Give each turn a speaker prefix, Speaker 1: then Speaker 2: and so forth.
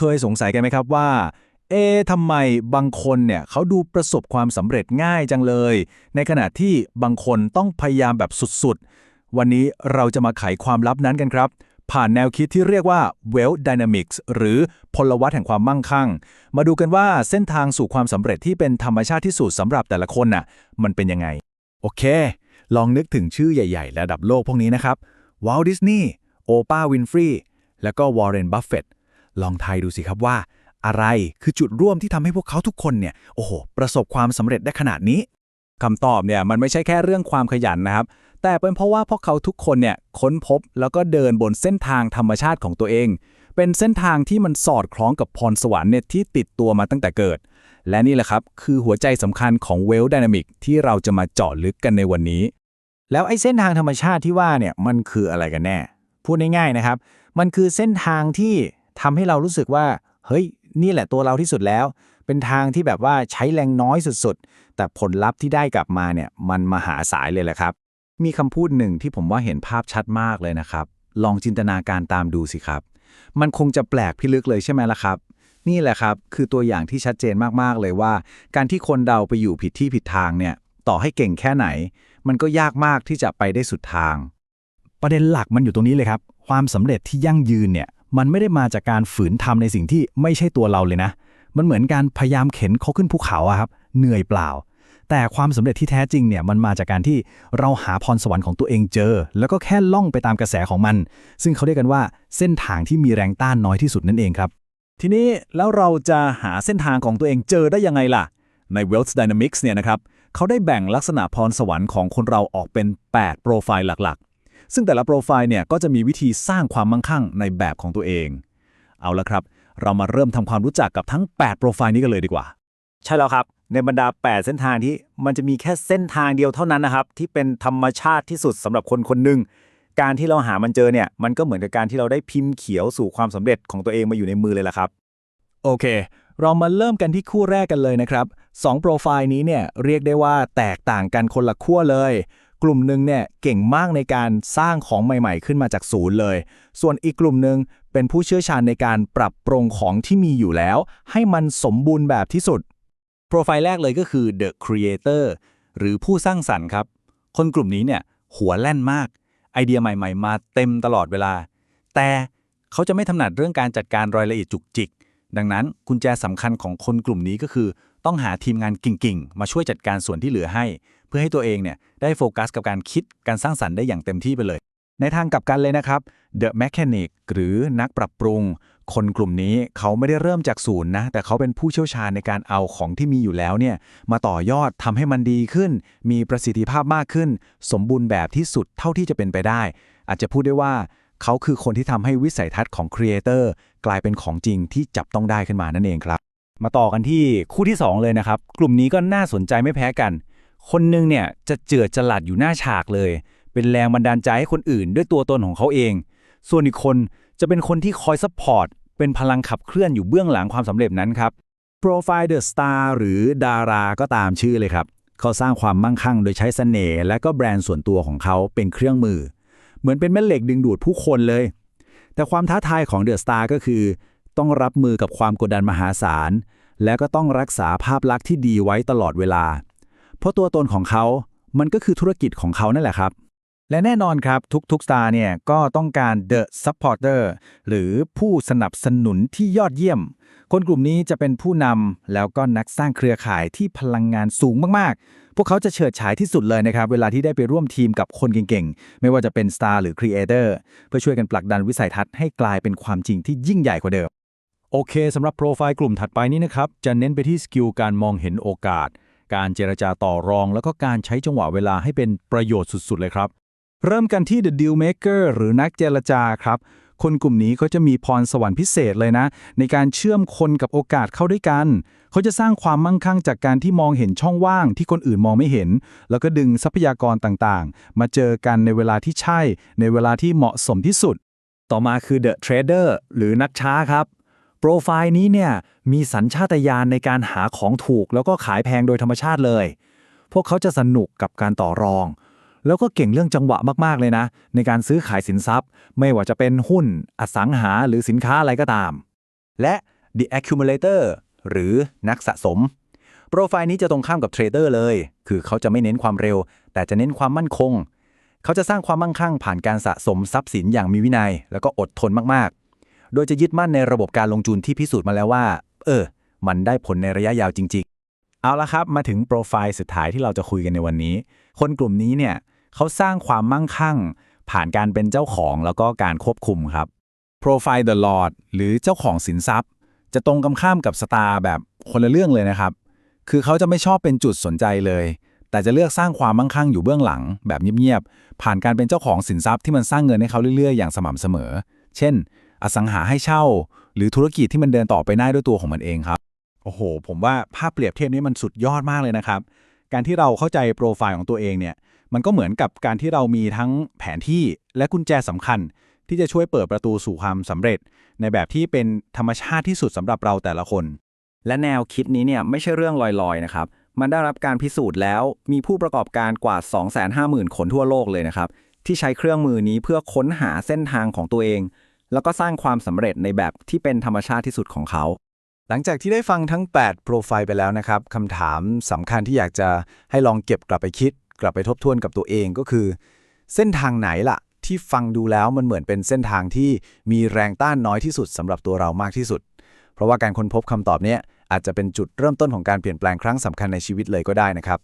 Speaker 1: เคยสงสัยกันไหมครับว่า เอ๊ะทำไมบางคนเนี่ยเขาดูประสบความสำเร็จง่ายจังเลย ในขณะที่บางคนต้องพยายามแบบสุดๆ วันนี้เราจะมาไขความลับนั้นกันครับ ผ่านแนวคิดที่เรียกว่า wealth dynamics หรือพลวัตแห่งความมั่งคั่ง มาดูกันว่าเส้นทางสู่ความสำเร็จที่เป็นธรรมชาติที่สุดสำหรับแต่ละคนน่ะมันเป็นยังไง โอเค ลองนึกถึงชื่อใหญ่ ๆ ระดับโลกพวกนี้นะครับวอลดิสนีย์โอปาวินฟรีแล้วก็วอร์เรนบัฟเฟต ลองทายดูสิครับว่า อะไรคือจุดร่วมที่ทำให้พวกเขาทุกคนเนี่ยโอ้โหประสบความสำเร็จได้ขนาดนี้คำตอบเนี่ยมันไม่ใช่แค่เรื่องความขยันนะครับ แต่เป็นเพราะว่าพวกเขาทุกคนเนี่ยค้นพบแล้วก็เดินบนเส้นทางธรรมชาติของตัวเอง เป็นเส้นทางที่มันสอดคล้องกับพรสวรรค์เนี่ยที่ติดตัวมาตั้งแต่เกิด และนี่แหละครับคือหัวใจสำคัญของเวล d ดนามิกที่เราจะมาเจาะลึกกันในวันนี้
Speaker 2: แล้วไอ้เส้นทางธรรมชาติที่ว่าเนี่ยมันคืออะไรกันแน่ พูดง่ายๆนะครับ มันคือเส้นทางที่ ทำให้เรารู้สึกว่า เฮ้ย นี่แหละตัวเราที่สุดแล้ว เป็นทางที่แบบว่าใช้แรงน้อยสุดๆ แต่ผลลัพธ์ที่ได้กลับมาเนี่ย มันมหาศาลเลยแหละครับ
Speaker 1: มีคำพูดหนึ่งที่ผมว่าเห็นภาพชัดมากเลยนะครับ ลองจินตนาการตามดูสิครับ มันคงจะแปลกพิลึกเลยใช่ไหมล่ะครับ นี่แหละครับ คือตัวอย่างที่ชัดเจนมากๆเลยว่า การที่คนเดาไปอยู่ผิดที่ผิดทางเนี่ย ต่อให้เก่งแค่ไหน มันก็ยากมากที่จะไปได้สุดทาง ประเด็นหลักมันอยู่ตรงนี้เลยครับ ความสำเร็จที่ยั่งยืนเนี่ย มันไม่ได้มาจากการฝืนทำในสิ่งที่ไม่ใช่ตัวเราเลยนะ มันเหมือนการพยายามเข็นเขาขึ้นภูเขาอะครับ เหนื่อยเปล่า แต่ความสำเร็จที่แท้จริงเนี่ยมันมาจากการที่เราหาพรสวรรค์ของตัวเองเจอ แล้วก็แค่ล่องไปตามกระแสของมัน ซึ่งเขาเรียกกันว่าเส้นทางที่มีแรงต้านน้อยที่สุดนั่นเองครับ ทีนี้แล้วเราจะหาเส้นทางของตัวเองเจอได้ยังไงล่ะ ใน Wealth Dynamics เนี่ยนะครับเขาได้แบ่งลักษณะพรสวรรค์ของคนเราออกเป็น 8 โปรไฟล์หลักๆ ซึ่งแต่ละโปรไฟล์เนี่ยก็จะมีวิธีสร้างความมั่งคั่งในแบบของตัวเอง เอาละครับ เรามาเริ่มทำความรู้จักกับทั้ง 8 โปรไฟล์นี้กันเลยดีกว่า
Speaker 2: ใช่แล้วครับ ในบรรดา 8 เส้นทางที่มันจะมีแค่เส้นทางเดียวเท่านั้นนะครับ ที่เป็นธรรมชาติที่สุดสำหรับคนคนหนึ่งการที่เราหามันเจอเนี่ยมันก็เหมือนกับการที่เราได้พิมพ์เขียวสู่ความสำเร็จของตัวเองมาอยู่ในมือเลยล่ะครับ
Speaker 1: โอเค เรามาเริ่มกันที่คู่แรกกันเลยนะครับสองโปรไฟล์นี้เนี่ยเรียกได้ว่าแตกต่างกันคนละขั้วเลย กลุ่มหนึ่งเนี่ยเก่งมากในการสร้างของใหม่ๆ ขึ้นมาจากศูนย์เลย ส่วนอีกกลุ่มหนึ่งเป็นผู้เชี่ยวชาญในการปรับปรุงของที่มีอยู่แล้ว ให้มันสมบูรณ์แบบที่สุด โปรไฟล์แรกเลยก็คือ The Creator หรือผู้สร้างสรรค์ครับ คนกลุ่มนี้เนี่ยหัวแล่นมาก ไอเดียใหม่ๆ มาเต็มตลอดเวลา แต่เขาจะไม่ถนัดเรื่องการจัดการรายละเอียดจุกจิก ดังนั้นกุญแจสำคัญของคนกลุ่มนี้ก็คือ ต้องหาทีมงานเก่งๆ มาช่วยจัดการส่วนที่เหลือให้ เพื่อให้ตัวเองเนี่ยได้โฟกัสกับการคิดการสร้างสรรค์ได้อย่างเต็มที่ไปเลย ในทางกลับกันเลยนะครับ The Mechanic หรือนักปรับปรุง คนกลุ่มนี้เขาไม่ได้เริ่มจากศูนย์นะแต่เขาเป็นผู้เชี่ยวชาญในการเอาของที่มีอยู่แล้วเนี่ยมาต่อยอดทำให้มันดีขึ้น มีประสิทธิภาพมากขึ้น สมบูรณ์แบบที่สุดเท่าที่จะเป็นไปได้ อาจจะพูดได้ว่าเขาคือคนที่ทำให้วิสัยทัศน์ของครีเอเตอร์กลายเป็นของจริงที่จับต้องได้ขึ้นมานั่นเองครับ มาต่อกันที่คู่ที่ 2 เลยนะครับ กลุ่มนี้ก็น่าสนใจไม่แพ้กัน คนหนึงเนี่ยจะเจือจลัดอยู่หน้าฉากเลย เป็นแรงบันดาลใจให้คนอื่น ด้วยตัวตนของเขาเอง ส่วนอีกคนจะเป็นคนที่คอยซัพพอร์ตเป็นพลังขับเคลื่อนอยู่เบื้องหลังความสำเร็จนั้นครับ Profile the Star หรือดาราก็ตามชื่อเลยครับ เขาสร้างความมั่งคั่งโดยใช้เสน่ห์และก็แบรนด์ส่วนตัวของเขาเป็นเครื่องมือ เหมือนเป็นแม่เหล็กดึงดูดผู้คนเลย แต่ความท้าทายของเดอะสตาร์ก็คือ ต้องรับมือกับความกดดันมหาศาล และก็ต้องรักษาภาพลักษณ์ที่ดีไว้ตลอดเวลา เพราะตัวตนของเขา มันก็คือธุรกิจของเขานั่นแหละครับ และแน่นอนครับทุกๆสตาร์เนี่ยก็ต้องการ The Supporter หรือผู้สนับสนุนที่ยอดเยี่ยม คนกลุ่มนี้จะเป็นผู้นำแล้วก็นักสร้างเครือข่ายที่พลังงานสูงมากๆ พวกเขาจะเฉิดฉายที่สุดเลยนะครับ เวลาที่ได้ไปร่วมทีมกับคนเก่งๆ ไม่ว่าจะเป็นสตาร์หรือครีเอเตอร์เพื่อช่วยกันผลักดันวิสัยทัศน์ให้กลายเป็นความจริงที่ยิ่งใหญ่กว่าเดิมโอเคสำหรับโปรไฟล์กลุ่มถัดไปนี้นะครับ จะเน้นไปที่สกิลการมองเห็นโอกาส การเจรจาต่อรอง แล้วก็การใช้จังหวะเวลาให้เป็นประโยชน์สุด ๆ เลยครับ เริ่มกันที่ The Deal Maker หรือนักเจรจาครับ คนกลุ่มนี้เขาจะมีพรสวรรค์พิเศษเลยนะ ในการเชื่อมคนกับโอกาสเข้าด้วยกัน เขาจะสร้างความมั่งคั่งจากการที่มองเห็นช่องว่างที่คนอื่นมองไม่เห็น แล้วก็ดึงทรัพยากรต่างๆ มาเจอกันในเวลาที่ใช่ ในเวลาที่เหมาะสมที่สุด ต่อมาคือ The Trader หรือนักช้าครับ โปรไฟล์นี้เนี่ยมีสัญชาตญาณในการหาของถูก แล้วก็ขายแพงโดยธรรมชาติเลย พวกเขาจะสนุกกับการต่อรอง แล้วก็เก่งเรื่องจังหวะมากๆเลยนะ ในการซื้อขายสินทรัพย์ ไม่ว่าจะเป็นหุ้น อสังหาหรือสินค้าอะไรก็ตาม และ The Accumulator หรือนักสะสม โปรไฟล์นี้จะตรงข้ามกับเทรดเดอร์เลย คือเขาจะไม่เน้นความเร็ว แต่จะเน้นความมั่นคง เขาจะสร้างความมั่งคั่งผ่านการสะสมทรัพย์สินอย่างมีวินัย แล้วก็อดทนมาก โดยจะยึดมั่นในระบบการลงทุนที่พิสูจน์มาแล้วว่า เออ มันได้ผลในระยะยาวจริง
Speaker 2: เอาละครับ มาถึงโปรไฟล์สุดท้ายที่เราจะคุยกันในวันนี้ คนกลุ่มนี้เนี่ยเขาสร้างความมั่งคั่ง ผ่านการเป็นเจ้าของแล้วก็การควบคุมครับโปรไฟล์ The Lord หรือเจ้าของสินทรัพย์ จะตรงกันข้ามกับสตาร์แบบคนละเรื่องเลยนะครับ คือเขาจะไม่ชอบเป็นจุดสนใจเลย แต่จะเลือกสร้างความมั่งคั่งอยู่เบื้องหลัง แบบเงียบๆ ผ่านการเป็นเจ้าของสินทรัพย์ที่มันสร้างเงินให้เขาเรื่อยๆ อย่างสม่ำเสมอ เช่น อสังหาให้เช่า หรือธุรกิจที่มันเดินต่อไปได้ด้วยตัวของมันเองครับ โอ้โห ผมว่าภาพเปรียบเทียบนี้มันสุดยอดมากเลยนะครับ การที่เราเข้าใจโปรไฟล์ของตัวเองเนี่ย มันก็เหมือนกับการที่เรามีทั้งแผนที่และกุญแจสำคัญ ที่จะช่วยเปิดประตูสู่ความสำเร็จ ในแบบที่เป็นธรรมชาติที่สุดสำหรับเราแต่ละคน
Speaker 1: และแนวคิดนี้เนี่ยไม่ใช่เรื่องลอยๆนะครับ มันได้รับการพิสูจน์แล้ว มีผู้ประกอบการกว่า 250,000 คนทั่วโลกเลยนะครับที่ใช้เครื่องมือนี้เพื่อค้นหาเส้นทางของตัวเอง แล้วก็สร้างความสำเร็จในแบบที่เป็นธรรมชาติที่สุดของเขา
Speaker 2: หลังจากที่ได้ฟังทั้ง 8 โปรไฟล์ไปแล้วนะครับคำถามสำคัญที่อยากจะให้ลองเก็บกลับไปคิด กลับไปทบทวนกับตัวเองก็คือ เส้นทางไหนล่ะ ที่ฟังดูแล้วมันเหมือนเป็นเส้นทางที่มีแรงต้านน้อยที่สุดสำหรับตัวเรามากที่สุด เพราะว่าการค้นพบคำตอบเนี้ยอาจจะเป็นจุดเริ่มต้นของการเปลี่ยนแปลงครั้งสำคัญในชีวิตเลยก็ได้นะครับ